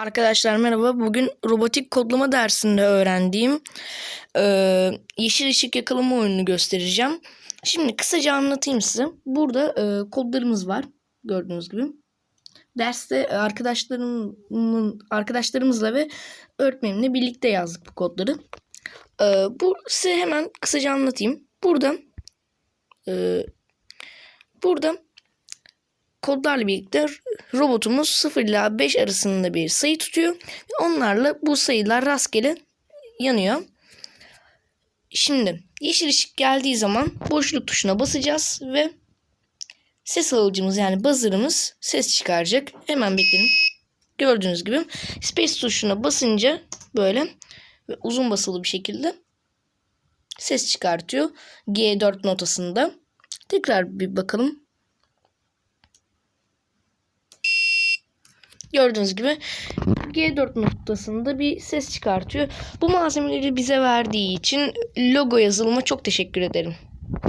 Arkadaşlar merhaba. Bugün robotik kodlama dersinde öğrendiğim e, yeşil ışık yakalama oyununu göstereceğim. Şimdi kısaca anlatayım size. Burada e, kodlarımız var. Gördüğünüz gibi. Derste e, arkadaşlarımın arkadaşlarımızla ve öğretmenimle birlikte yazdık bu kodları. E, bu size hemen kısaca anlatayım. Burada e, burada kodlarla birlikte robotumuz 0 ile 5 arasında bir sayı tutuyor. Onlarla bu sayılar rastgele yanıyor. Şimdi yeşil ışık geldiği zaman boşluk tuşuna basacağız ve ses alıcımız yani buzzer'ımız ses çıkaracak. Hemen bekleyin. Gördüğünüz gibi space tuşuna basınca böyle ve uzun basılı bir şekilde ses çıkartıyor. G4 notasında. Tekrar bir bakalım. Gördüğünüz gibi G4 noktasında bir ses çıkartıyor. Bu malzemeleri bize verdiği için logo yazılıma çok teşekkür ederim.